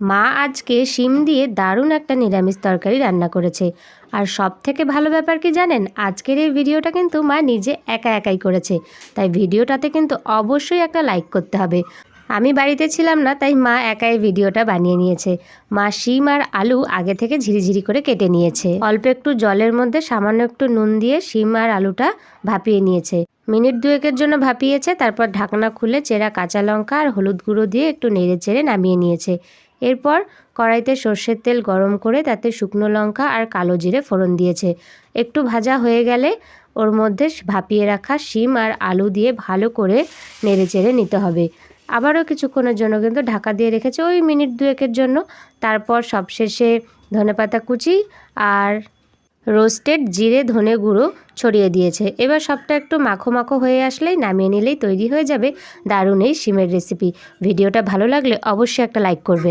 মা আজকে শিম দিয়ে দারুণ একটা নিরামিষ তরকারি রান্না করেছে। আর সব থেকে ভালো ব্যাপার কি জানেন? আজকের এই ভিডিওটা কিন্তু মা নিজে একা একাই করেছে। তাই ভিডিওটাতে কিন্তু অবশ্যই একটা লাইক করতে হবে। আমি বাড়িতে ছিলাম না, তাই মা একাই ভিডিওটা বানিয়ে নিয়েছে। মা শিম আর আলু আগে থেকে ঝিরিঝিরি করে কেটে নিয়েছে। অল্প একটু জলের মধ্যে সামান্য একটু নুন দিয়ে শিম আর আলুটা ভাপিয়ে নিয়েছে। মিনিট দুয়েকের জন্য ভাপিয়েছে, তারপর ঢাকনা খুলে চেরা কাঁচা লঙ্কা আর হলুদ গুঁড়ো দিয়ে একটু নেড়ে চেড়ে নামিয়ে নিয়েছে। এরপর কড়াইতে সর্ষের তেল গরম করে তাতে শুকনো লঙ্কা আর কালো জিরে ফোড়ন দিয়েছে। একটু ভাজা হয়ে গেলে ওর মধ্যে ভাপিয়ে রাখা শিম আর আলু দিয়ে ভালো করে নেড়ে চেড়ে নিতে হবে। আবারও কিছুক্ষণের জন্য কিন্তু ঢাকা দিয়ে রেখেছে ওই মিনিট দুয়েকের জন্য। তারপর সবশেষে ধনেপাতা কুচি আর রোস্টেড জিরে ধনে গুঁড়ো ছড়িয়ে দিয়েছে। এবার সবটা একটু মাখো মাখো হয়ে আসলেই নামিয়ে নিলেই তৈরি হয়ে যাবে দারুণ এই সিমের রেসিপি ভিডিওটা ভালো লাগলে অবশ্যই একটা লাইক করবে।